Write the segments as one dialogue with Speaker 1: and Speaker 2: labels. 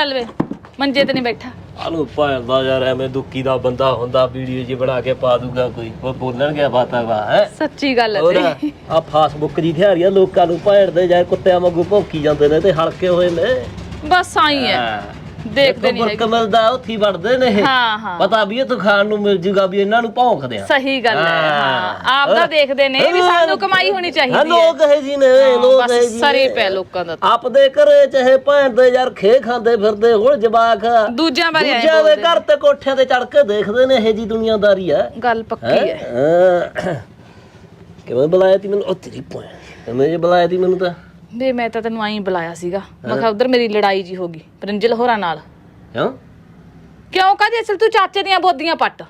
Speaker 1: ਗੱਲ ਵੇ? ਮੰਜੇ ਤੇ ਨਹੀਂ ਬੈਠਾ।
Speaker 2: ਆਨੂੰ ਭਾਂਦਾ ਯਾਰ ਐਵੇਂ ਦੁੱਕੀ ਦਾ ਬੰਦਾ ਹੁੰਦਾ ਵੀਡੀਓ ਜੀ ਬਣਾ ਕੇ ਪਾ ਦੂਗਾ ਕੋਈ। ਉਹ ਬੋਲਣ ਗਿਆ ਬਾਤਾਂ ਵਾ ਹੈ?
Speaker 1: ਸੱਚੀ ਗੱਲ ਹੈ
Speaker 2: ਹੋਰ
Speaker 1: ਤੇਰੀ।
Speaker 2: ਆ ਫਾਸਬੁੱਕ ਦੀ ਥਿਆਰੀਆਂ ਲੋਕਾਂ ਨੂੰ ਭੈੜਦੇ ਜਾਂ ਕੁੱਤਿਆਂ ਵਾਂਗੂ ਭੌਂਕੀ ਜਾਂਦੇ ਨੇ ਤੇ ਹਲਕੇ ਹੋਏ ਨੇ।
Speaker 1: ਬਸ ਆਈ ਹੈ। ਦੇਖਦੇ ਨਹੀਂ
Speaker 2: ਬੁਰਕ ਮਿਲਦਾ ਉੱਥੇ ਹੀ ਵੜਦੇ ਨੇ ਇਹ।
Speaker 1: ਹਾਂ ਹਾਂ।
Speaker 2: ਪਤਾ ਵੀ ਇਹ ਤੋਂ ਖਾਣ ਨੂੰ ਮਿਲ ਜੂਗਾ ਵੀ ਇਹਨਾਂ ਨੂੰ ਭੌਂਕਦੇ ਆ।
Speaker 1: ਸਹੀ ਗੱਲ ਹੈ ਹਾਂ।
Speaker 2: ਹਾਂ।
Speaker 1: ਆਪ ਦਾ ਦੇਖਦੇ ਨੇ ਵੀ ਸਾਨੂੰ ਕਮਾਈ ਹੋਣੀ
Speaker 2: ਹਾਂ
Speaker 1: ਚਾਹੀਦੀ ਹੈ
Speaker 2: ਲੋਕ ਹੈ। ਜੀ ਨੇ
Speaker 1: ਹਾਂ,
Speaker 2: ਲੋਕ ਹੈ ਜੀ
Speaker 1: ਸਰੇ। ਪੈ ਲੋਕਾਂ ਦਾ ਤਾਂ।
Speaker 2: ਆਪਦੇ ਘਰੇ ਚਾਹੇ ਭੈਣਦੇ ਯਾਰ ਖੇ ਖਾਂਦੇ ਫਿਰਦੇ ਹੁਣ ਜਵਾਕ।
Speaker 1: ਦੂਜਿਆਂ ਬਾਰੇ
Speaker 2: ਦੂਜਿਆਂ ਦੇ ਘਰ ਤੇ ਕੋਠਿਆਂ ਤੇ ਚੜ ਕੇ ਦੇਖਦੇ ਨੇ ਇਹ ਜੀ ਦੁਨੀਆਦਾਰੀ ਆ।
Speaker 1: ਗੱਲ ਪੱਕੀ ਹੈ?
Speaker 2: ਹੈਂ? ਕਿਵੇਂ ਬੁਲਾਇਆ ਤੀ ਮੈਨੂੰ? ਉਹ ਤੇਰੀ ਭੈਣ। ਜੇ ਬੁਲਾਇਆ ਤੀ ਮੈਨੂੰ ਤਾਂ?
Speaker 1: ਵੇ ਮੈਂ ਤਾਂ ਤੈਨੂੰ ਆਈ ਬੁਲਾਇਆ ਸੀਗਾ। ਮੈਂ ਕਿਹਾ ਉਧਰ ਮੇਰੀ ਲੜਾਈ ਜੀ ਹੋ ਗਈ ਪ੍ਰਿੰਜਲ ਹੋਰਾਂ ਨਾਲ।
Speaker 2: ਕਿਉਂ?
Speaker 1: ਕਿਉਂ ਕਾਹਦੀ ਅਸਲ ਤੂੰ ਚਾਚੇ ਦੀਆਂ ਬੋਦੀਆਂ ਪੱਟ?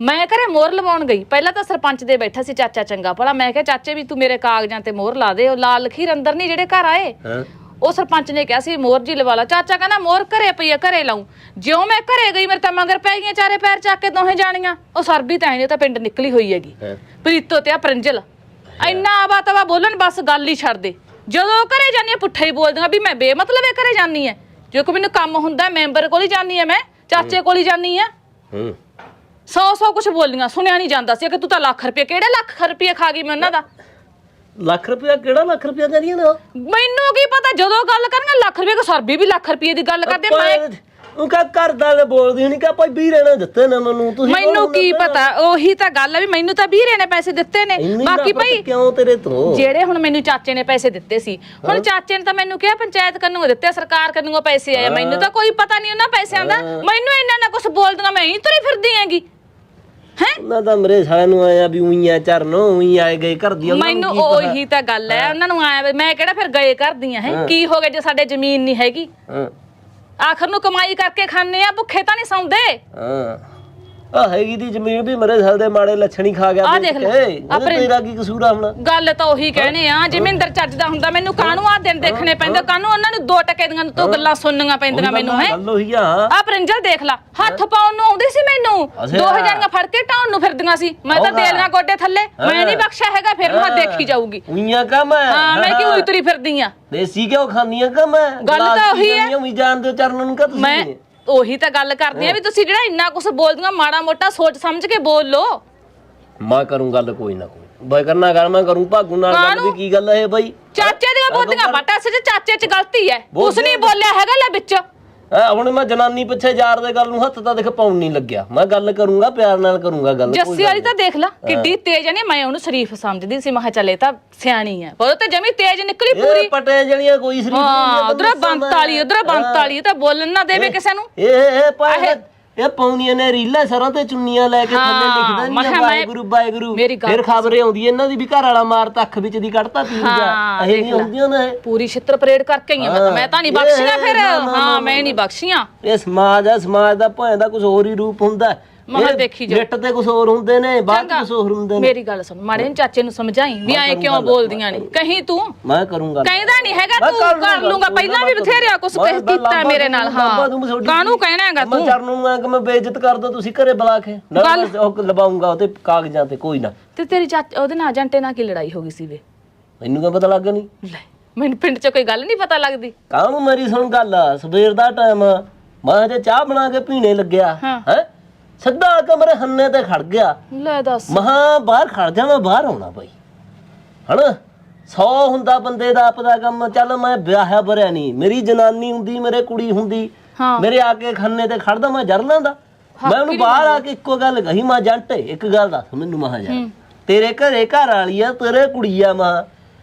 Speaker 1: ਮੈਂ ਘਰੇ ਮੋਹਰ ਲਵਾਉਣ ਗਈ। ਪਹਿਲਾਂ ਤਾਂ ਸਰਪੰਚ ਦੇ ਬੈਠਾ ਸੀ ਚਾਚਾ ਚੰਗਾ ਭਲਾ। ਮੈਂ ਕਿਹਾ ਚਾਚੇ ਵੀ ਤੂੰ ਮੇਰੇ ਕਾਗਜ਼ਾਂ ਤੇ ਮੋਹਰ ਲਾ ਦੇ ਉਹ ਲਾਲ ਲਖੀਰ ਅੰਦਰ ਨਹੀਂ ਜਿਹੜੇ ਘਰ ਆਏ?
Speaker 2: ਹਾਂ।
Speaker 1: ਉਹ ਸਰਪੰਚ ਨੇ ਕਿਹਾ ਸੀ ਮੋਹਰ ਜੀ ਲਵਾ ਲਾ। ਚਾਚਾ ਕਹਿੰਦਾ ਮੋਹਰ ਘਰੇ ਪਈ ਆ ਘਰੇ ਲਾਉਂ। ਜਿਉਂ ਮੈਂ ਘਰੇ ਗਈ ਮੇਰੇ ਤਾਂ ਮਗਰ ਪੈ ਗਈਆਂ ਚਾਰੇ ਪੈਰ ਚੱਕ ਕੇ ਦੋਹੇ ਜਾਣੀਆਂ। ਉਹ ਸਰਬੀ ਤਾਂ ਇਹਨੇ ਤਾਂ ਪਿੰਡ ਨਿਕਲੀ ਹੋਈ ਹੈਗੀ।
Speaker 2: ਹਾਂ।
Speaker 1: ਪ੍ਰੀਤੋ ਤੇ ਆ ਪ੍ਰਿੰਜਲ। ਇੰਨਾ ਆਵਾ ਤਵਾ ਬੋਲਣ ਬਸ ਗੱਲ ਹੀ ਛੱਡ ਦੇ। ਜਦੋਂ ਉਹ ਘਰੇ ਜਾਂਦੀ ਆ ਪੁੱਠਾ ਹੀ ਬੋਲਦੀਆਂ ਵੀ ਮੈਂ ਬੇਮਤਲਬ ਇਹ ਘਰੇ ਜਾਂਦੀ ਐ ਜੇ ਕੋਈ ਮੈਨੂੰ ਕੰਮ ਹੁੰਦਾ ਮੈਂਬਰ ਕੋਲ ਹੀ ਜਾਂਦੀ ਐ ਮੈਂ ਚਾਚੇ ਕੋਲ ਹੀ ਜਾਂਦੀ ਐ
Speaker 2: ਹੂੰ।
Speaker 1: ਸੌ ਸੌ ਕੁਝ ਬੋਲੀਆਂ ਸੁਣਿਆ ਨਹੀਂ ਜਾਂਦਾ ਸੀ ਕਿ ਤੂੰ ਤਾਂ ਲੱਖ ਰੁਪਏ ਕਿਹੜੇ ਲੱਖ ਰੁਪਏ ਖਾ ਗਈ ਮੈਂ ਉਹਨਾਂ ਦਾ?
Speaker 2: ਲੱਖ ਰੁਪਇਆ ਕਿਹੜਾ ਲੱਖ ਰੁਪਇਆ ਕਹਿੰਦੀਆਂ ਨੇ?
Speaker 1: ਮੈਨੂੰ ਕੀ ਪਤਾ ਜਦੋਂ ਗੱਲ ਕਰਨਗੇ ਲੱਖ ਰੁਪਏ ਕੋ ਸਰਬੀ ਵੀ ਲੱਖ ਰੁਪਏ ਦੀ ਗੱਲ ਕਰਦੇ ਮੈਂ
Speaker 2: ਉਹ ਕਾ ਕਰਦਾ ਨੇ ਬੋਲਦੀ ਨਹੀਂ ਕਾ ਭਾਈ ਵੀਰੇ ਨੇ ਦਿੱਤੇ ਨੇ ਮੈਨੂੰ ਤੁਸੀਂ
Speaker 1: ਮੈਨੂੰ ਕੀ ਪਤਾ ਉਹੀ ਤਾਂ ਗੱਲ ਆ ਵੀ ਮੈਨੂੰ ਤਾਂ ਵੀਰੇ ਨੇ ਪੈਸੇ ਦਿੱਤੇ ਨੇ। ਬਾਕੀ ਭਾਈ
Speaker 2: ਕਿਉਂ ਤੇਰੇ ਤੋਂ?
Speaker 1: ਜਿਹੜੇ ਹੁਣ ਮੈਨੂੰ ਚਾਚੇ ਨੇ ਪੈਸੇ ਦਿੱਤੇ ਸੀ ਹੁਣ ਚਾਚੇ ਨੇ ਤਾਂ ਮੈਨੂੰ ਕਿਹਾ ਪੰਚਾਇਤ ਕੰਨੂ ਦਿੱਤੇ ਸਰਕਾਰ ਕੰਨੂ ਪੈਸੇ ਆਏ ਮੈਨੂੰ ਤਾਂ ਕੋਈ ਪਤਾ ਨਹੀਂ ਉਹਨਾਂ ਪੈਸਿਆਂ ਦਾ। ਮੈਨੂੰ ਇੰਨਾ ਨਾ ਕੁਝ ਬੋਲਦਣਾ ਮੈਂ ਹੀ ਤੁਰੀ ਫਿਰਦੀ ਹੈਗੀ। ਹੈ?
Speaker 2: ਉਹਨਾਂ ਦਾ ਮਰੇ ਸਾਲਿਆਂ ਨੂੰ ਆਇਆ ਵੀ ਉਈਆਂ ਚਰਨੋਂ ਉਈ ਆਏ ਗਏ ਕਰਦੀ ਉਹਨਾਂ
Speaker 1: ਮੈਨੂੰ ਉਹੀ ਤਾਂ ਗੱਲ ਹੈ। ਉਹਨਾਂ ਨੂੰ ਆਇਆ ਮੈਂ ਕਿਹੜਾ ਫਿਰ ਗਏ ਕਰਦੀਆਂ ਹੈ। ਕੀ ਹੋ ਗਿਆ ਜੇ ਸਾਡੇ ਜ਼ਮੀਨ ਨਹੀਂ ਹੈਗੀ?
Speaker 2: ਹਾਂ।
Speaker 1: ਆਖਰ ਨੂੰ ਕਮਾਈ ਕਰਕੇ ਖਾਂਦੇ ਆ ਭੁੱਖੇ ਤਾਂ ਨਹੀਂ ਸੌਂਦੇ।
Speaker 2: ਹਾਂ। ਆ ਹੈਗੀ ਦੀ ਜ਼ਮੀਨ ਵੀ ਮਰੇ ਸਾਲ ਦੇ ਮਾੜੇ ਲੱਛਣੀ ਖਾ ਗਿਆ
Speaker 1: ਆਹ ਦੇਖ ਲੈ, ਆਪਣੇ-
Speaker 2: ਤੇਰਾ ਕੀ ਕਸੂਰ ਆ ਹੁਣ?
Speaker 1: ਗੱਲ ਤਾਂ ਉਹੀ ਕਹਿਣੇ ਆ ਜਿਵੇਂ ਇੰਦਰ ਚੱਜ ਦਾ ਹੁੰਦਾ ਮੈਨੂੰ ਕਾਹਨੂੰ ਆ ਦਿਨ ਦੇਖਣੇ ਪੈਂਦੇ? ਕਾਹਨੂੰ ਉਹਨਾਂ ਨੂੰ ਦੋ ਟਕੇ ਦੀਆਂ ਤੋਂ ਗੱਲਾਂ ਸੁਣਨੀਆਂ ਪੈਂਦੀਆਂ ਮੈਨੂੰ ਹੈ?
Speaker 2: ਗੱਲ ਉਹੀ ਆ।
Speaker 1: ਆ ਪ੍ਰਿੰਜਲ ਦੇਖ ਲਾ ਹੱਥ ਪਾਉਣ ਨੂੰ ਆਉਂਦੀ ਸੀ ਮੈਨੂੰ।
Speaker 2: ਅੱਛਾ।
Speaker 1: ਦੋ ਹਜ਼ਾਰੀਆਂ ਫੜ ਕੇ ਟਾਉਣ ਨੂੰ ਫਿਰਦੀਆਂ ਸੀ। ਮੈਂ ਤਾਂ
Speaker 2: ਹੋਗਾ।
Speaker 1: ਦੇਲੀਆਂ ਗੋਡੇ ਥੱਲੇ ਮੈਂ ਨਹੀਂ ਬਖਸ਼ਿਆ ਹੈਗਾ ਫਿਰ ਮੈਂ ਦੇਖੀ ਜਾਊਗੀ।
Speaker 2: ਉਈਆਂ ਕਾ ਮੈਂ
Speaker 1: ਹਾਂ ਮੈਂ ਕਿਉਂ ਤੁਰੀ ਫਿਰਦੀ ਆ?
Speaker 2: ਦੇਸੀ ਕਿਉਂ ਖਾਂਦੀਆਂ ਕਾ ਮੈਂ
Speaker 1: ਗੱਲ ਤਾਂ ਉਹੀ ਹੈ।
Speaker 2: ਉਈ ਜਾਣਦੇ ਹੋ ਚਰਨ ਨੂੰ ਕਾ ਤੁਸੀਂ
Speaker 1: ਮੈਂ ਉਹੀ ਤਾਂ ਗੱਲ ਕਰਦੀ ਆ ਵੀ ਤੁਸੀਂ ਜਿਹੜਾ ਇੰਨਾ ਕੁਝ ਬੋਲਦੀਆਂ ਮਾੜਾ ਮੋਟਾ ਸੋਚ ਸਮਝ ਕੇ ਬੋਲ ਲੋ
Speaker 2: ਮੈਂ ਕਰੂੰ ਗੱਲ ਕੋਈ ਨਾ ਕੋਈ। ਬਾਈ ਕਰਨਾ ਕਰ ਮੈਂ ਕਰੂੰ ਭਾਗੂ ਨਾਲ ਗੱਲ? ਵੀ ਕੀ ਗੱਲ ਹੈ ਬਾਈ?
Speaker 1: ਚਾਚੇ ਦੀਆਂ ਬੋਦੀਆਂ ਪਟਾ ਸੇ ਚਾਚੇ 'ਚ ਗਲਤੀ ਹੈ। ਉਸ ਨਹੀਂ ਬੋਲਿਆ ਹੈਗਾ ਲੈ ਵਿੱਚ।
Speaker 2: ਐ ਹੁਣ ਮੈਂ ਜਨਾਨੀ ਪਿੱਛੇ ਯਾਰ ਦੇ ਗੱਲ ਨੂੰ ਹੱਥ ਤਾਂ ਦੇਖ ਪਾਉਣ ਨਹੀਂ ਲੱਗਿਆ। ਮੈਂ ਗੱਲ ਕਰੂੰਗਾ ਪਿਆਰ ਨਾਲ ਕਰੂੰਗਾ ਗੱਲ ਕੋਈ
Speaker 1: ਜੱਸੀ ਵਾਲੀ ਤਾਂ ਦੇਖ ਲਾ ਕਿੱਡੀ ਤੇਜ਼ ਨੇ ਮੈਂ ਉਹਨੂੰ ਸ਼ਰੀਫ ਸਮਝਦੀ ਸੀ ਮੈਂ ਕਿਹਾ ਚੱਲ ਇਹ ਤਾਂ ਸਿਆਣੀ ਹੈ ਪਰ ਉਹ ਤਾਂ ਜਮੀ ਤੇਜ਼ ਨਿਕਲੀ
Speaker 2: ਇਹ
Speaker 1: ਪੂਰੀ।
Speaker 2: ਪਟੇ ਜਿਹੜੀਆਂ ਕੋਈ ਸਰੀਰ
Speaker 1: ਹਾਂ ਉਧਰ ਬੰਤ ਵਾਲੀ ਉਧਰ ਬੰਤ ਵਾਲੀ ਇਹ ਤਾਂ ਬੋਲਣ ਨਾ ਦੇਵੇ ਕਿਸੇ ਨੂੰ।
Speaker 2: ਇਹ ਇਹ ਪਾਏ ਇਹ ਪਾਉਣੀਆਂ ਨੇ ਰੀਲਾਂ ਸਰਾਂ ਤੇ ਚੁੰਨੀਆਂ ਲੈ ਕੇ ਥੱਲੇ ਲਿਖਦਾ
Speaker 1: ਮੈਂ
Speaker 2: ਨਹੀਂ
Speaker 1: ਕਿਹਾ ਮੈਂ-
Speaker 2: ਵਾਹਿਗੁਰੂ ਵਾਹਿਗੁਰੂ।
Speaker 1: ਮੇਰੀ ਗੱਲ
Speaker 2: ਫਿਰ ਖਬਰੇ ਆਉਂਦੀ ਇਹਨਾਂ ਦੀ ਵੀ ਘਰ ਵਾਲਾ ਮਾਰਤਾ ਅੱਖ ਵਿੱਚ ਦੀ ਕੱਢਤਾ
Speaker 1: ਹਾਂ,
Speaker 2: ਜਾ। ਇਹ ਨਹੀਂ ਹੁੰਦੀਆਂ ਨੇ।
Speaker 1: ਪੂਰੀ ਛਿੱਤਰ ਪਰੇਡ ਕਰਕੇ ਹੀ ਆ ਮੈਂ ਤਾਂ। ਮੈਂ ਤਾਂ ਨਹੀਂ
Speaker 2: ਹਾਂ,
Speaker 1: ਬਖਸ਼ੀਆਂ
Speaker 2: ਇਹ
Speaker 1: ਫਿਰ। ਹਾਂ ਮੈਂ ਨਹੀਂ ਬਖਸ਼ੀਆਂ।
Speaker 2: ਇਹ ਸਮਾਜ ਆ ਸਮਾਜ ਦਾ ਭਾਂ ਦਾ ਕੁਝ ਹੋਰ ਹੀ ਰੂਪ ਹੁੰਦਾ। ਹੈ।
Speaker 1: ਮੈਂ ਕਿਹਾ
Speaker 2: ਇਹ
Speaker 1: ਦੇਖੀ ਜਾ।
Speaker 2: ਜੱਟ ਤੇ ਕੁਝ ਹੋਰ ਹੁੰਦੇ ਨੇ
Speaker 1: ਚੰਗਾ।
Speaker 2: ਕੁਝ ਹੋਰ ਹੁੰਦੇ ਨੇ।
Speaker 1: ਮੇਰੀ ਗੱਲ ਸੁਣ ਮਾੜੇ ਨੂੰ ਚਾਚੇ ਨੂੰ ਸਮਝਾਈ ਵੀ ਐ ਕਿਉਂ ਬੋਲਦੀਆਂ ਨੇ? ਕਹੀਂ ਤੂੰ?
Speaker 2: ਮੈਂ ਕਰੂੰਗਾ
Speaker 1: ਕਹਿੰਦਾ ਨਹੀਂ ਹੈਗਾ
Speaker 2: ਮੈਂ
Speaker 1: ਤੂੰ
Speaker 2: ਕਰ
Speaker 1: ਕਰ
Speaker 2: ਲੂੰਗਾ,
Speaker 1: ਲੂੰਗਾ ਪਹਿਲਾਂ ਵੀ
Speaker 2: ਮੈਂ
Speaker 1: ਬਥੇਰਿਆ ਕੁਛ
Speaker 2: ਮੈਂ
Speaker 1: ਕੀਤਾ
Speaker 2: ਲਾਂਬਾ
Speaker 1: ਮੇਰੇ ਨਾਲ ਹਾਂ।
Speaker 2: ਤੁਹਾਡੀ
Speaker 1: ਕਾਹਨੂੰ? ਕਹਿਣਾ ਹੈਗਾ
Speaker 2: ਮੈਂ
Speaker 1: ਤੂੰ?
Speaker 2: ਚਰਨ ਨੂੰ ਆ ਕਿ ਮੈਂ ਬੇਇੱਜ਼ਤ ਕਰ ਦੋ ਤੁਸੀਂ ਘਰੇ ਬੁਲਾ ਕੇ। ਨਾ ਮੈਂ ਉਹ ਲਵਾਉਂਗਾ ਤੇ ਕਾਗਜ਼ਾਂ ਤੇ ਕੋਈ ਨਾ।
Speaker 1: ਤੇ ਤੇਰੀ ਚਾਚ ਉਹਦੇ ਨਾਲ ਏਜੰਟੇ ਨਾਲ ਕੀ ਲੜਾਈ ਹੋ ਗਈ ਸੀ ਵੇ?
Speaker 2: ਮੈਨੂੰ ਕੀ ਪਤਾ ਲੱਗਾ ਨਹੀਂ?
Speaker 1: ਲੈ ਮੈਨੂੰ ਪਿੰਡ 'ਚ ਕੋਈ ਗੱਲ ਨਹੀਂ ਪਤਾ ਲੱਗਦੀ।
Speaker 2: ਕਾਹਨੂੰ ਮੇਰੀ ਸੁਣ ਗੱਲ? ਆ ਸਵੇਰ ਦਾ ਟਾਈਮ ਮੈਂ ਜੇ ਚਾਹ ਬਣਾ ਕੇ ਪੀਣੇ ਲੱਗਿਆ।
Speaker 1: ਹਾਂ।
Speaker 2: ਹੈ? ਸਿੱਧਾ ਕਮਰੇ ਹੰਨੇ ਤੇ ਖੜ ਗਿਆ।
Speaker 1: ਲੈ ਦੱਸ।
Speaker 2: ਮਹਾ ਬਾਹਰ ਖੜ ਜਾ ਮੈਂ ਬਾਹਰ ਆਉਣਾ ਬਈ। ਹਣਾ 100 ਹੁੰਦਾ ਬੰਦੇ ਦਾ ਆਪਦਾ ਕੰਮ ਚੱਲ ਮੈਂ ਵਿਆਹਿਆ ਭਰਿਆ ਨਹੀਂ ਮੇਰੀ ਜਨਾਨੀ ਹੁੰਦੀ ਮੇਰੇ ਕੁੜੀ ਹੁੰਦੀ।
Speaker 1: ਹਾਂ।
Speaker 2: ਮੇਰੇ ਆ ਕੇ ਖੰਨੇ ਤੇ ਖੜਦਾ ਮੈਂ ਜਰ ਲੈਂਦਾ ਮੈਂ ਉਹਨੂੰ ਬਾਹਰ ਆ ਕੇ ਇੱਕੋ ਗੱਲ ਕਹੀ ਮੈਂ ਜੰਟ ਇੱਕ ਗੱਲ ਦੱਸ ਮੈਨੂੰ ਮਹਾ ਜਾ ਤੇਰੇ ਘਰੇ ਘਰ ਵਾਲੀ ਆ ਤੇਰੇ ਕੁੜੀ ਆ ਮਾਂ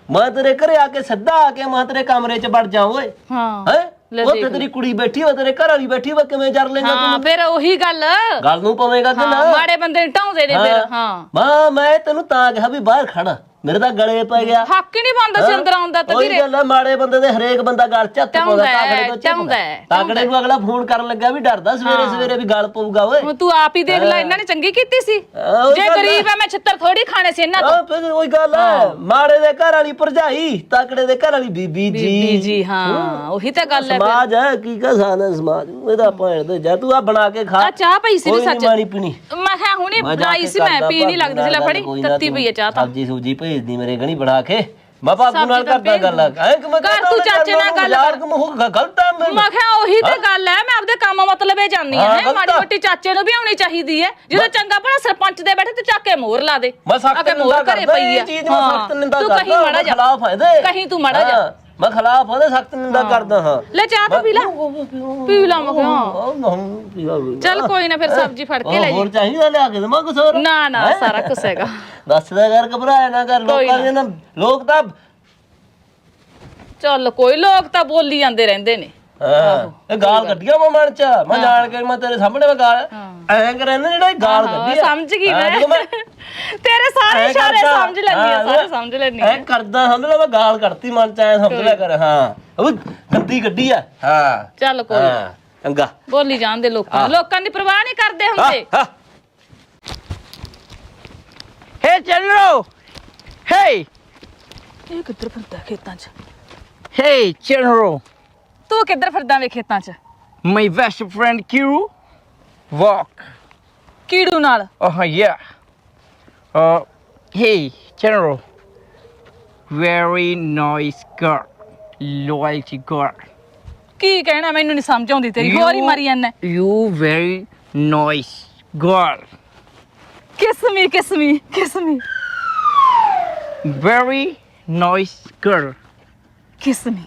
Speaker 2: ਮੈਂ ਤੇਰੇ ਘਰੇ ਆ ਕੇ ਸਿੱਧਾ ਆ ਕੇ ਮੈਂ ਤੇਰੇ ਕਮਰੇ 'ਚ ਵੜ ਜਾ ਓਏ।
Speaker 1: ਹਾਂ।
Speaker 2: ਹੈ?
Speaker 1: ਲੈ
Speaker 2: ਉਹ ਤੇਰੀ ਕੁੜੀ ਬੈਠੀ ਹੋ ਤੇਰੇ ਘਰ ਵਾਲੀ ਬੈਠੀ ਹੋ ਕਿਵੇਂ ਜਰ ਲੇਗਾ
Speaker 1: ਹਾਂ ਫਿਰ ਉਹੀ ਗੱਲ।
Speaker 2: ਗੱਲ ਨੂੰ ਪਵੇਗਾ ਕਿ
Speaker 1: ਹਾਂ
Speaker 2: ਨਾ।
Speaker 1: ਮਾੜੇ ਬੰਦੇ ਨੂੰ ਢਾਉਂਦੇ ਨੇ ਫਿਰ ਹਾਂ।
Speaker 2: ਮਾਂ ਮੈਂ ਤੈਨੂੰ ਤਾਂ ਕਿਹਾ ਵੀ ਬਾਹਰ ਖੜ ਮੇਰੇ ਤਾਂ ਗਲੇ ਪੈ ਗਿਆ।
Speaker 1: ਹੱਕ ਹੀ ਨਹੀਂ ਬਣਦਾ ਸੀ ਅੰਦਰ ਆਉਂਦਾ ਤਾਂ
Speaker 2: ਉਹੀ ਗੱਲ ਆ ਮਾੜੇ ਬੰਦੇ ਦੇ ਹਰੇਕ ਬੰਦਾ ਗਲ ਚ ਹੱਥ ਪਾਉਂਦਾ
Speaker 1: ਚਾਹੁੰਦਾ ਹੈ,
Speaker 2: ਤਾਕੜੇ ਤੋਂ
Speaker 1: ਚਾਹੁੰਦਾ ਹੈ,
Speaker 2: ਤਾਕੜੇ ਨੂੰ ਅਗਲਾ ਫੋਨ ਕਰਨ ਲੱਗਾ ਵੀ ਡਰਦਾ ਸਵੇਰੇ ਸਵੇਰੇ ਵੀ ਗਲ ਪਊਗਾ ਓਏ।
Speaker 1: ਹੁਣ ਤੂੰ ਆਪ ਹੀ ਦੇਖ ਲੈ ਇਹਨਾਂ ਨੇ ਚੰਗੀ ਕੀਤੀ ਸੀ।
Speaker 2: ਆਹ, ਉਹੀ
Speaker 1: ਜੇ
Speaker 2: ਗੱਲ
Speaker 1: ਗਰੀਬ ਆ ਮੈਂ ਛਿੱਤਰ ਥੋੜੀ ਖਾਣੇ ਸੀ ਇਹਨਾਂ ਤੋਂ।
Speaker 2: ਆ ਫਿਰ ਉਹੀ ਗੱਲ ਹੈ। ਮਾੜੇ ਦੇ ਘਰ ਵਾਲੀ ਭਰਜਾਈ ਤਾਕੜੇ ਦੇ ਘਰ ਵਾਲੀ ਬੀਬੀ
Speaker 1: ਬੀਬੀ
Speaker 2: ਜੀ
Speaker 1: ਜੀ ਹਾਂ। ਉਹੀ ਤਾਂ ਗੱਲ ਹੈ
Speaker 2: ਸਮਾਜ ਹੈ ਕੀ ਕਸਾਨ ਹੈ ਸਮਾਜ ਨੂੰ? ਇਹਦਾ ਭੈਣ ਦੇ ਜਾ ਤੂੰ ਆ ਬਣਾ ਕੇ ਖਾ।
Speaker 1: ਆ ਚਾਹ ਪਈ ਸੀ ਵੀ
Speaker 2: ਕੋਈ
Speaker 1: ਸੱਚ।
Speaker 2: ਪੀਣੀ।
Speaker 1: ਮੈਂ ਕਿਹਾ ਹੁਣੇ
Speaker 2: ਮੈਂ ਜਾ
Speaker 1: ਬਣਾਈ
Speaker 2: ਕੇ
Speaker 1: ਸੀ ਮੈਂ
Speaker 2: ਕਰਦਾ
Speaker 1: ਪੀ ਨਹੀਂ
Speaker 2: ਭਾਬੀ
Speaker 1: ਲੱਗਦੀ ਸੀ ਲੈ
Speaker 2: ਨਾਲ
Speaker 1: ਫੜੀ
Speaker 2: ਕੋਈ ਨਾ
Speaker 1: ਤੱਤੀ
Speaker 2: ਤੂੰ।
Speaker 1: ਪਈ ਹੈ ਚਾਹ ਤਾਂ।
Speaker 2: ਸਬਜੀ ਸੂਜੀ ਭੇਜਦੀ ਮੇਰੇ ਗਣੀ ਬਣਾ ਕੇ। ਮੈਂ ਬਾਪੂ ਨਾਲ ਕਰਦਾ ਗੱਲ। ਐ ਕਿ ਮੈਂ ਕਹਿੰਦਾ
Speaker 1: ਤੂੰ ਚਾਚੇ ਨਾਲ ਗੱਲ
Speaker 2: ਯਾਰ। ਕਿ ਮੈਂ ਉਹ ਗ- ਗਲਤ ਆ ਮੈਂ
Speaker 1: ਮੈਂ ਕਿਹਾ ਉਹੀ ਤੇ ਗੱਲ ਹੈ ਮੈਂ ਆਪਦੇ ਕੰਮ ਮਤਲਬੇ ਜਾਨੀ
Speaker 2: ਹਾਂ,
Speaker 1: ਹੈ
Speaker 2: ਗਲਤ
Speaker 1: ਮਾੜੀ
Speaker 2: ਆ।
Speaker 1: ਮੋਟੀ ਚਾਚੇ ਨੂੰ ਵੀ ਆਉਣੀ ਚਾਹੀਦੀ ਹੈ। ਜਦੋਂ ਚੰਗਾ ਭਲਾ ਸਰਪੰਚ ਦੇ ਬੈਠੇ ਤੇ ਚੱਕ ਕੇ ਮੋਹਰ ਲਾ ਦੇ।
Speaker 2: ਮੈਂ ਸਖਤ
Speaker 1: ਆ
Speaker 2: ਨਿੰਦਾ
Speaker 1: ਘਰੇ
Speaker 2: ਕਰਦਾ
Speaker 1: ਪਈ
Speaker 2: ਇਹ
Speaker 1: ਹੈ।
Speaker 2: ਚੀਜ਼ ਮੈਂ
Speaker 1: ਹਾਂ,
Speaker 2: ਸਖਤ ਨਿੰਦਾ
Speaker 1: ਤੂੰ ਕਹੀਂ ਮਾੜਾ ਜਾ
Speaker 2: ਹੈ
Speaker 1: ਕਹੀਂ ਤੂੰ ਮਾੜਾ ਜਾ
Speaker 2: ਹਾਂ, ਮੈਂ ਖਿਲਾਫ ਉਹਦੇ ਸਖਤ ਨਿੰਦਾ ਕਰਦਾ ਹਾਂ।
Speaker 1: ਲੈ ਚਾਹ ਤਾਂ ਪੀ ਲਾ। ਪੀ ਲਾ ਮੈਂ ਕਿਹਾ।
Speaker 2: ਉਹ ਨਹੀਂ ਪੀਆ ਵੀ।
Speaker 1: ਚੱਲ ਕੋਈ ਨਾ ਫਿਰ ਸਬਜ਼ੀ ਫੜ ਕੇ ਲੈ
Speaker 2: ਹੋਰ ਚਾਹੀਦਾ ਲਿਆ ਕੇ ਦੇਵਾਂ ਕੁਛ ਹੋਰ?
Speaker 1: ਨਾ ਨਾ ਸਾਰਾ ਕੁਛ ਹੈਗਾ।
Speaker 2: ਦੱਸਦਾ ਕਰ ਘਬਰਾਇਆ ਨਾ ਕਰ।
Speaker 1: ਕੋਈ
Speaker 2: ਲੋਕਾਂ ਦੇ ਨਾ ਲੋਕ ਤਾਂ
Speaker 1: ਚੱਲ ਕੋਈ ਲੋਕ ਤਾਂ ਬੋਲੀ ਜਾਂਦੇ ਰਹਿੰਦੇ ਨੇ।
Speaker 2: ਹਾਂ ਇਹ ਗਾਲ ਕੱਢੀਆਂ ਮੈਂ ਮਨ ਚ। ਮੈਂ ਜਾਣ ਕੇ ਮੈਂ ਤੇਰੇ ਸਾਹਮਣੇ ਮੈਂ ਗਾਲ ਐਂ ਕਰੇ ਨਾ ਜਿਹੜਾ ਇਹ ਗਾਲ
Speaker 1: ਹਾਂ,
Speaker 2: ਕੱਢੀ ਆ।
Speaker 1: ਸਮਝ ਗਈ
Speaker 2: ਹਾਂ,
Speaker 1: ਮੈਂ। ਤੇਰੇ ਸਾਰੇ
Speaker 2: ਐਂ
Speaker 1: ਇਸ਼ਾਰੇ
Speaker 2: ਕਰਦਾ,
Speaker 1: ਸਮਝ ਲੈਣੀ ਆ
Speaker 2: ਹਾਂ,
Speaker 1: ਸਾਰੇ ਸਮਝ ਲੈਣੀ
Speaker 2: ਐ ਕਰਦਾ ਸਮਝ ਲੈ ਮੈਂ ਗਾਲ ਕੱਢਤੀ ਮਨ ਚ ਐ ਸਮਝ ਲਿਆ ਕਰ ਹਾਂ। ਉਹ ਗੰਦੀ ਗੱਡੀ ਆ। ਹਾਂ।
Speaker 1: ਚੱਲ ਕੋਈ।
Speaker 2: ਹਾਂ ਚੰਗਾ।
Speaker 1: ਬੋਲੀ ਜਾਂਦੇ ਲੋਕਾਂ। ਲੋਕਾਂ ਦੀ ਪਰਵਾਹ ਨਹੀਂ ਕਰਦੇ
Speaker 2: ਹਾਂ
Speaker 1: ਹੁੰਦੇ।
Speaker 2: ਹਾਂ।
Speaker 3: Hey, General! Hey!
Speaker 1: ਇਹ ਕਿੱਧਰ ਫਿਰਦਾ ਖੇਤਾਂ 'ਚ?
Speaker 3: Hey, General!
Speaker 1: ਤੂੰ ਕਿੱਧਰ ਫਿਰਦਾ ਵੇ ਖੇਤਾਂ 'ਚ
Speaker 3: My best friend Kiru? Walk.
Speaker 1: ਕੀੜੂ ਨਾਲ
Speaker 3: Oh, yeah. Uh, hey, General. Very nice girl. Loyalty girl.
Speaker 1: ਕੀ ਕਹਿਣਾ ਮੈਨੂੰ ਨਹੀਂ ਸਮਝ ਆਉਂਦੀ ਤੇਰੀ ਹੋਰ ਹੀ ਮਰੀ ਜਾਂਦਾ
Speaker 3: You very nice girl.
Speaker 1: ਕਿਸਮੀ kiss me ਕਿਸਮੀ
Speaker 3: Very nice girl.
Speaker 1: ਕਿਸਮੀ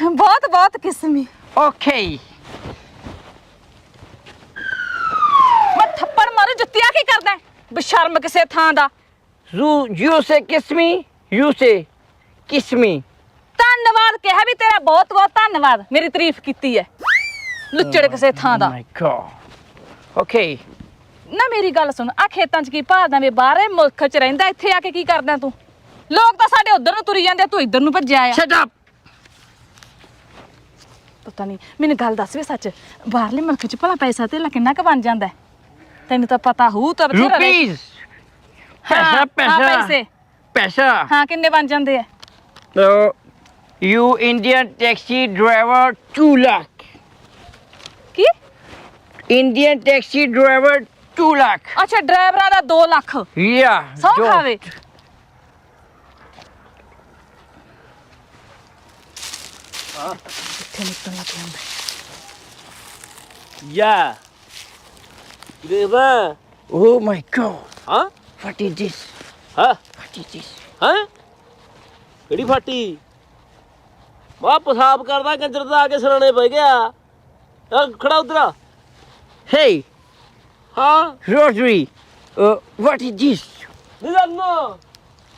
Speaker 1: ਬਹੁਤ ਬਹੁਤ ਕਿਸਮੀ
Speaker 3: Okay.
Speaker 1: ਮੈਂ ਥੱਪੜ ਮਾਰੂ ਜੁੱਤੀਆਂ ਕੀ ਕਰਦਾ ਹੈ? ਬਸ਼ਰਮ ਕਿਸੇ ਥਾਂ ਦਾ
Speaker 3: say kiss me. You say kiss me.
Speaker 1: ਧੰਨਵਾਦ ਕਿਹਾ ਵੀ ਤੇਰਾ ਬਹੁਤ ਬਹੁਤ ਧੰਨਵਾਦ ਮੇਰੀ ਤਾਰੀਫ ਕੀਤੀ ਹੈ ਲੁੱਚੜ ਕਿਸੇ ਥਾਂ
Speaker 3: Oh
Speaker 1: ਦਾ.
Speaker 3: Okay.
Speaker 1: ਨਾ ਮੇਰੀ ਗੱਲ ਸੁਣ ਆ ਖੇਤਾਂ 'ਚ ਕੀ ਭਾਲਦਾ ਵੇ ਬਾਹਰੇ ਮੁਲਕ 'ਚ ਰਹਿੰਦਾ ਇੱਥੇ ਆ ਕੇ ਕੀ ਕਰਦਾ ਤੂੰ ਲੋਕ ਤਾਂ ਸਾਡੇ ਉਧਰ ਨੂੰ ਤੁਰੀ ਜਾਂਦੇ ਤੂੰ ਇੱਧਰ ਨੂੰ ਭੱਜਿਆ ਆ
Speaker 3: Shut up.
Speaker 1: ਪਤਾ ਨਹੀਂ ਮੈਨੂੰ ਗੱਲ ਦੱਸ ਵੇ ਸੱਚ ਬਾਹਰਲੇ ਮੁਲਕ 'ਚ ਭਲਾ ਪੈਸਾ ਤੇ ਕਿੰਨਾ ਕੁ ਬਣ ਜਾਂਦਾ ਹੈ? ਤੈਨੂੰ ਤਾਂ ਪਤਾ ਹੋਊ ਤਾਂ ਬਥੇਰਾ. ਹਾਂ,
Speaker 3: ਪੈਸਾ
Speaker 1: ਹਾਂ,
Speaker 3: ਪੈਸਾ
Speaker 1: ਪੈਸੇ
Speaker 3: ਪੈਸਾ
Speaker 1: ਹਾਂ ਕਿੰਨੇ ਬਣ ਜਾਂਦੇ ਆ
Speaker 3: So, you Indian taxi driver 2 lakh.
Speaker 1: Ki
Speaker 3: Indian taxi driver 2 lakh.
Speaker 1: ਅੱਛਾ ਡਰਾਈਵਰਾਂ ਦਾ 2 ਲੱਖ
Speaker 3: Yeah.
Speaker 1: ਸੌ ਖਾਵੇ ਕਿੱਥੇ ਨਿਕਲਣ ਲੱਗ ਜਾਂਦਾ
Speaker 2: ਯਾ ਦੇਵਾ
Speaker 3: Oh my god.
Speaker 2: ਹਾਂ
Speaker 3: What is this?
Speaker 2: ਹਾਂ
Speaker 3: What is this?
Speaker 2: ਹਾਂ ਕਿਹੜੀ ਫਾਟੀ ਮਾ ਪਸਾਬ ਕਰਦਾ ਕੰਜਰ ਦਾ ਆ ਕੇ ਸਰਾਣੇ ਪੈ ਗਿਆ ਆ ਖੜਾ ਉਧਰ ਹਾਂ
Speaker 3: Rosary. Uh, what is this?
Speaker 2: ਨਹੀਂ ਜਾਨੋ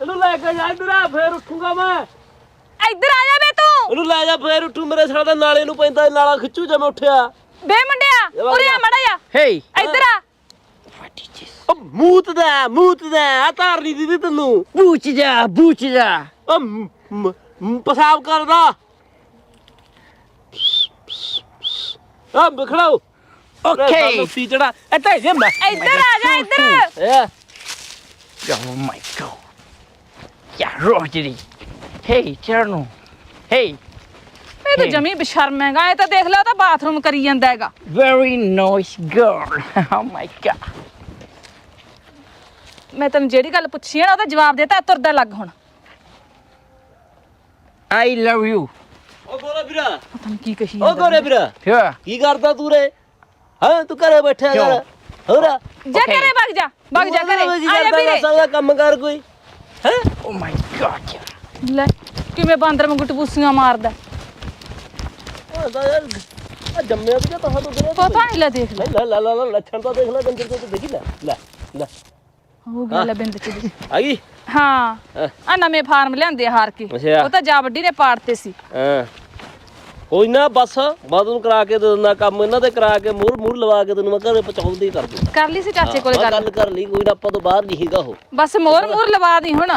Speaker 2: ਇਹਨੂੰ ਲੈ ਕੇ ਜਾ ਇਧਰ ਆ ਫੇਰ ਉੱਠੂਗਾ ਮੈਂ
Speaker 1: ਇੱਧਰ ਆ ਜਾ ਬੇ ਤੂੰ
Speaker 2: ਇਹਨੂੰ ਲੈ ਜਾ ਫੇਰ ਉੱਠੂ ਮੇਰੇ ਸਾਹ ਦਾ ਨਾਲੇ ਨੂੰ ਪੈਂਦਾ ਇਹ ਨਾਲਾ ਖਿੱਚੂ ਜੇ ਮੈਂ ਉੱਠਿਆ
Speaker 1: ਬੇ ਮੁੰਡਿਆ ਉਰੇ ਆ ਮੜਾ ਜਾ
Speaker 3: Hey.
Speaker 1: ਇੱਧਰ ਆ?
Speaker 2: ਉਹ ਮੂਤ ਦਾ ਮੂਤ ਦਾ ਆ ਧਾਰ ਨਹੀਂ ਦਿੱਤੀ ਤੈਨੂੰ
Speaker 3: Buchida, buchida.
Speaker 2: ਉਹ ਮ- ਮ- ਮ- ਪਸਾਬ ਕਰਦਾ ਆ ਬਖੜਾਓ
Speaker 3: Okay.
Speaker 2: ਸੀ ਚੜਾ ਇੱਥੇ ਜੇ ਮੈਂ
Speaker 1: ਇੱਧਰ ਆ ਜਾ ਇੱਧਰ
Speaker 2: ਇਹ
Speaker 3: Oh my god. Yeah, Rosary. Hey. Hey.
Speaker 1: ਇਹ ਤਾਂ ਜਮੀ ਬਸ਼ਰਮ ਹੈਗਾ ਇਹ ਤਾਂ ਦੇਖ ਉਹ ਤਾਂ ਬਾਥਰੂਮ ਕਰੀ ਜਾਂਦਾ ਹੈਗਾ
Speaker 3: Very nice girl. Oh my god.
Speaker 1: ਮੈਂ ਤੈਨੂੰ ਜਿਹੜੀ ਗੱਲ ਪੁੱਛੀ ਹੈ ਨਾ ਉਹਦਾ ਜਵਾਬ ਦੇਤਾ ਤੁਰਦਾ ਲੱਗ ਹੁਣ
Speaker 3: I love you.
Speaker 2: ਉਹ ਗੋਰਾ ਵੀਰਾ
Speaker 1: ਪਤਾ ਨਹੀਂ ਕੀ ਕਹੀ
Speaker 2: ਉਹ
Speaker 1: ਜਾਂਦਾ
Speaker 2: ਗੋਰੇ ਵੀਰਾ
Speaker 3: Yeah.
Speaker 2: ਕੀ ਕਰਦਾ ਤੂੰ ਰੇ ਹਾਂ ਤੂੰ ਘਰੇ ਬੈਠਿਆ? ਕਰ ਹੋਰ
Speaker 1: ਜਾ. ਕਰੇ ਵਗ ਜਾ ਵਗ ਜਾ ਕਰੇ ਆ ਜਾ ਵੀਰੇ
Speaker 2: ਕੰਮ ਕਰ ਕੋਈ ਹੈ
Speaker 3: my god. Yeah.
Speaker 1: ਲੈ ਕਿਵੇਂ ਬਾਂਦਰ ਵਾਂਗੂ ਟਪੂਸੀਆਂ ਮਾਰਦਾ?
Speaker 2: ਉਹਦਾ ਯਾਰ ਆ ਜੰਮਿਆ ਵੀ ਤਾਂ ਤੁਹਾਨੂੰ
Speaker 1: ਪਤਾ ਨਹੀਂ ਲੈ ਦੇਖ ਲੈ।
Speaker 2: ਲੈ ਲੈ ਲੈ ਲੱਛਣ ਤਾਂ ਦੇਖ ਲੈ ਗੰਜਰ ਤੇ ਦੇਖੀ ਲੈ ਲੈ ਲੈ।
Speaker 1: ਹੋ ਗਿਆ ਲੈ ਬਿੰਦ ਚ ਦੀ।
Speaker 2: ਆ ਗਈ?
Speaker 1: ਹਾਂ।
Speaker 2: ਹਾਂ।
Speaker 1: ਆ ਨਵੇਂ ਫਾਰਮ ਲਿਆਂਦੇ ਆ ਹਾਰ ਕੇ।
Speaker 2: ਅੱਛਾ।
Speaker 1: ਉਹ ਤਾਂ ਜਾ ਵੱਡੀ ਨੇ ਪਾੜਤੇ ਸੀ।
Speaker 2: ਹਾਂ। ਕੋਈ ਨਾ ਬਸ ਬਾਅਦ ਨੂੰ ਕਰਾ ਕੇ ਦੇ ਦਿੰਦਾ ਕੰਮ ਇਹਨਾਂ ਦੇ ਕਰਾ ਕੇ ਮੂਰ ਮੂਰ ਲਵਾ ਕੇ ਤੈਨੂੰ ਮੈਂ ਘਰੇ ਪਹੁੰਚਾਉਂਦੀ ਕਰ ਦੂੰ।
Speaker 1: ਕਰ ਲਈ ਸੀ ਚਾਚੇ ਕੋਲੇ ਗੱਲ?
Speaker 2: ਕਰ ਲਈ ਕੋਈ ਨਾ ਆਪਾਂ ਤੋਂ ਬਾਹਰ ਨਹੀਂ ਹੈਗਾ ਉਹ।
Speaker 1: ਬਸ ਮੋਰ ਮੋਰ ਲਵਾ ਦੀ ਹੁਣ।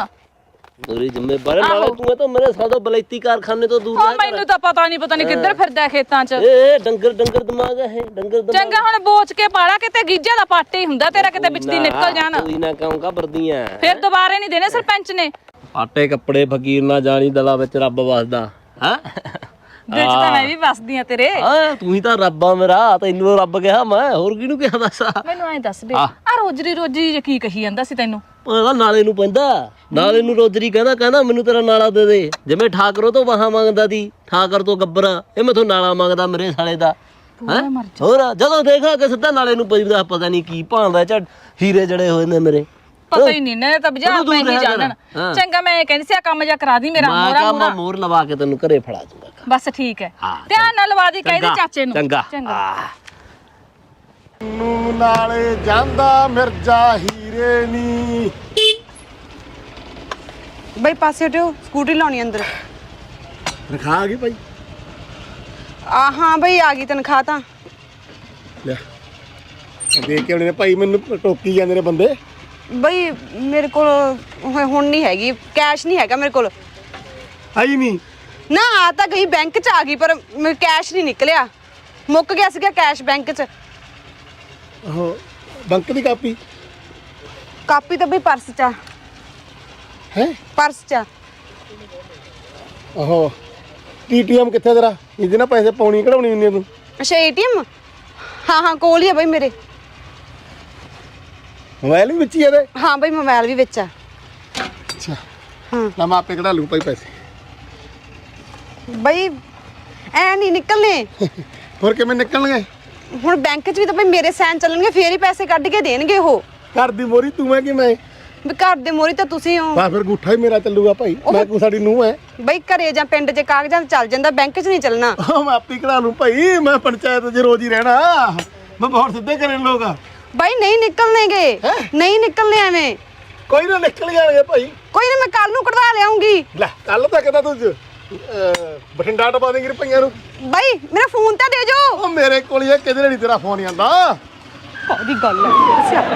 Speaker 2: ਮੇਰੀ ਜ਼ਿੰਮੇਵਾਰੀ ਨਾਲੇ
Speaker 1: ਆਹੋ।
Speaker 2: ਤੂੰ ਇਹ ਤਾਂ ਮੇਰੇ ਸਾਡੋ ਬਲੈਤੀ ਕਾਰਖਾਨੇ ਤੋਂ ਦੂਰ
Speaker 1: ਹਾਂ
Speaker 2: ਰਹਿ
Speaker 1: ਮੈਨੂੰ ਤਾਂ ਪਤਾ ਨਹੀਂ ਪਤਾ ਨਹੀਂ ਕਿੱਧਰ ਫਿਰਦਾ ਖੇਤਾਂ 'ਚ।
Speaker 2: ਏ ਡੰਗਰ ਡੰਗਰ ਦਿਮਾਗ ਹੈ ਡੰਗਰ ਦਿਮਾਗ।
Speaker 1: ਚੰਗਾ ਹੁਣ ਬੋਚ ਕੇ ਪਾਲਾ ਕਿਤੇ ਗੀਜਾ ਦਾ ਪਾਟੇ ਹੀ ਹੁੰਦਾ ਤੇਰਾ ਕਿਤੇ ਵਿੱਚ ਦੀ ਨਿਕਲ ਜਾਣ।
Speaker 2: ਕੋਈ ਨਾ ਕਿਉਂ ਘਬਰਦੀਆਂ
Speaker 1: ਫਿਰ ਦੁਬਾਰੇ ਨਹੀਂ ਦੇਣੇ ਸਰਪੰਚ ਨੇ।
Speaker 2: ਆਟੇ ਕੱਪੜੇ ਫਕੀਰ ਨਾ ਜਾਣੀ ਦਲਾ ਵਿੱਚ ਰੱਬ ਵਸਦਾ। ਹਾਂ?
Speaker 1: ਵਿੱਚ ਤਾਂ ਮੈਂ ਵੀ ਵਸਦੀ ਆ ਤੇਰੇ।
Speaker 2: ਹਾਂ ਤੂੰ ਹੀ ਤਾਂ ਰੱਬ ਆ ਮੇਰਾ ਤੈਨੂੰ ਰੱਬ ਕਿਹਾ ਮੈਂ ਹੋਰ ਕਿਹਨੂੰ ਕਿਹਾ ਦੱਸ?
Speaker 1: ਮੈਨੂੰ ਐਂ ਦੱਸ ਬੇ
Speaker 2: ਹਾਂ।
Speaker 1: ਆ ਰੋਜਰੀ ਰੋਜੀ ਜੇ ਕੀ ਕਹੀ ਜਾਂਦਾ ਸੀ ਤੈਨੂੰ?
Speaker 2: ਉਹਦਾ ਨਾਲੇ ਨੂੰ ਪੈਂਦਾ। ਨਾਲੇ ਨੂੰ ਰੋਜਰੀ ਕਹਿੰਦਾ ਕਹਿੰਦਾ ਮੈਨੂੰ ਤੇਰਾ ਨਾਲਾ ਦੇ ਦੇ। ਜਿਵੇਂ ਠਾਕਰੋ ਤੋਂ ਵਾਹਾਂ ਮੰਗਦਾ ਦੀ ਠਾਕਰ ਤੋਂ ਗੱਬਰਾ ਇਹ ਮੈਥੋਂ ਨਾਲਾ ਮੰਗਦਾ ਮੇਰੇ ਸਾਲੇ ਦਾ। ਹੈਂ? ਹੋਰ ਜਦੋਂ ਦੇਖਾ ਕਿ ਸਿੱਧਾ ਨਾਲੇ ਨੂੰ ਪੈਂਦਾ ਪਤਾ ਨਹੀਂ ਕੀ ਭਾਂਦਾ ਹੀਰੇ ਜੜੇ ਹੋਏ ਨੇ ਮੇਰੇ।
Speaker 1: ਪਤਾ ਹੀ ਨਹੀਂ ਨੇ ਤਾਂ ਬਜਾ
Speaker 2: ਦੂਰ
Speaker 1: ਮੈਂ ਨਹੀਂ
Speaker 2: ਰਿਹਾ ਕਰ।
Speaker 1: ਜਾਣਨ
Speaker 2: ਹਾਂ।
Speaker 1: ਚੰਗਾ ਮੈਂ ਇਹ ਕਹਿੰਦੀ ਸੀ ਆ ਕੰਮ ਜਾ ਕਰਾ ਦੀ ਮੇਰਾ
Speaker 2: ਮੈਂ
Speaker 1: ਮੋਰਾ
Speaker 2: ਕਹਾਂ
Speaker 1: ਮੋਰਾ
Speaker 2: ਮੈਂ ਮੋਰ ਲਵਾ ਕੇ ਤੈਨੂੰ ਘਰੇ ਫੜਾ ਦੂੰਗਾ
Speaker 1: ਬਸ ਠੀਕ ਹੈ।
Speaker 2: ਹਾਂ,
Speaker 1: ਧਿਆਨ ਨਾਲ ਲਵਾ ਦੀ ਕਹਿੰਦੇ
Speaker 2: ਚੰਗਾ,
Speaker 1: ਚਾਚੇ ਨੂੰ।
Speaker 2: ਚੰਗਾ।
Speaker 1: ਚੰਗਾ।
Speaker 2: ਆਹ,
Speaker 4: ਨੂੰ ਨਾਲੇ ਜਾਂਦਾ ਮਿਰਜ਼ਾ ਹੀਰੇ ਨੀ।
Speaker 5: ਬਈ ਪਾਸੇ ਹਟਿਓ ਸਕੂਟਰੀ ਲਾਉਣੀ ਅੰਦਰ।
Speaker 4: ਰਖਾ ਆ ਗਈ ਭਾਈ?
Speaker 5: ਆ ਹਾਂ ਬਈ ਆ ਗਈ ਤਨਖਾਹ ਤਾਂ।
Speaker 4: ਲੈ। ਦੇਖ ਕੇ ਆਉਣੇ ਨੇ। ਭਾਈ ਮੈਨੂੰ ਟੋਕੀ ਜਾਂਦੇ ਨੇ ਬੰਦੇ।
Speaker 5: ਬਈ ਮੇਰੇ ਕੋਲ ਹੁਣ ਹੁਣ ਨਹੀਂ ਹੈਗੀ ਕੈਸ਼ ਨਹੀਂ ਹੈਗਾ ਮੇਰੇ ਕੋਲ।
Speaker 4: ਆਈ ਨਹੀਂ।
Speaker 5: ਨਾ ਆ ਤਾਂ ਗਈ ਬੈਂਕ ਚ ਆ ਗਈ ਪਰ ਮੇਰੇ ਕੈਸ਼ ਨਹੀਂ ਨਿਕਲਿਆ। ਮੁੱਕ ਗਿਆ ਸੀਗਾ ਕੈਸ਼ ਬੈਂਕ ਚ।
Speaker 4: ਉਹ ਬੰਕ ਦੀ ਕਾਪੀ?
Speaker 5: ਕਾਪੀ ਤਾਂ ਬਈ ਪਰਸ ਚ ਆ।
Speaker 4: ਹੈ?
Speaker 5: ਪਰਸ ਚ ਆ।
Speaker 4: ਉਹ ਟੀਟੀਐਮ ਕਿੱਥੇ ਤੇਰਾ? ਇਹਦੇ ਨਾਲ ਪੈਸੇ ਪਾਉਣੀ ਕਢਾਉਣੀ ਹੁੰਦੀ ਆ ਤੂੰ।
Speaker 5: ਅੱਛਾ ਏਟੀਐਮ ਹਾਂ ਹਾਂ ਕੋਲ ਹੀ ਆ ਬਈ ਮੇਰੇ।
Speaker 4: ਮੋਬਾਈਲ ਵੀ ਵਿੱਚ ਹੀ ਇਹਦੇ?
Speaker 5: ਹਾਂ ਬਈ ਮੋਬਾਈਲ ਵੀ ਵਿੱਚ ਆ।
Speaker 4: ਅੱਛਾ।
Speaker 5: ਹਾਂ।
Speaker 4: ਲੈ ਮੈਂ ਆਪੇ ਕਢਾ ਲੂ ਭਾਈ ਪੈਸੇ।
Speaker 5: ਬਈ ਐ ਨਹੀਂ ਨਿਕਲਨੇ
Speaker 4: ਹੋਰ ਕਿਵੇਂ ਨਿਕਲਣਗੇ?
Speaker 5: ਹੁਣ ਬੈਂਕ ਚ ਵੀ ਤਾਂ ਬਈ ਮੇਰੇ ਸਾਈਨ ਚੱਲਣਗੇ ਫੇਰ ਹੀ ਪੈਸੇ ਕੱਢ ਕੇ ਦੇਣਗੇ ਉਹ।
Speaker 4: ਘਰ ਦੀ ਮੋਰੀ ਤੂੰ ਮੈਂ ਕਿ ਮੈਂ
Speaker 5: ਵੀ ਘਰ ਦੇ ਮੋਰੀ ਤਾਂ ਤੁਸੀਂ ਹੋ।
Speaker 4: ਬਾ ਫਿਰ ਗੁੱਠਾ ਹੀ ਮੇਰਾ ਚੱਲੂਗਾ ਭਾਈ। ਮੈਂ ਕੋ ਸਾਡੀ ਨੂੰਹ ਹੈ?
Speaker 5: ਬਈ ਘਰੇ ਜਾਂ ਪਿੰਡ 'ਚ ਕਾਗਜ਼ਾਂ 'ਚ ਚੱਲ ਜਾਂਦਾ ਬੈਂਕ 'ਚ ਨਹੀਂ ਚੱਲਣਾ।
Speaker 4: ਉਹ ਮੈਂ ਆਪੇ ਕਢਾ ਲੂ ਭਾਈ। ਮੈਂ ਪੰਚਾਇਤ 'ਚ ਰੋਜ਼ ਹੀ ਰਹਿਣਾ। ਮੈਂ ਬਹੁਤ ਸਿੱਧੇ ਕਰੇ ਲੋਕ।
Speaker 5: ਬਈ ਨਹੀਂ ਨਿਕਲਣੇਗੇ। ਨਹੀਂ ਨਿਕਲਣੇ ਐਵੇਂ।
Speaker 4: ਕੋਈ ਨਾ ਨਿਕਲ ਜਾਣਗੇ ਭਾਈ।
Speaker 5: ਕੋਈ ਨਾ ਮੈਂ ਕੱਲ ਨੂੰ ਕਢਵਾ ਲਿਆਉਂਗੀ।
Speaker 4: ਲੈ ਕੱਲ ਤੱਕ ਤਾਂ ਤੂੰ ਅਹ, ਬਠਿੰਡਾ ਟਪਾ ਦੇਂਗੀ ਰੁਪਈਆਂ ਨੂੰ।
Speaker 5: ਬਈ ਮੇਰਾ ਫੋਨ ਤਾਂ ਦੇ ਜੋ
Speaker 4: ਉਹ ਮੇਰੇ ਕੋਲ ਇਹ ਕਿਧਰੇ ਨਹੀਂ ਤੇਰਾ ਫੋਨ ਆਂਦਾ
Speaker 5: ਉਹਦੀ ਗੱਲ ਹੈ ਸਿਆਪਾ।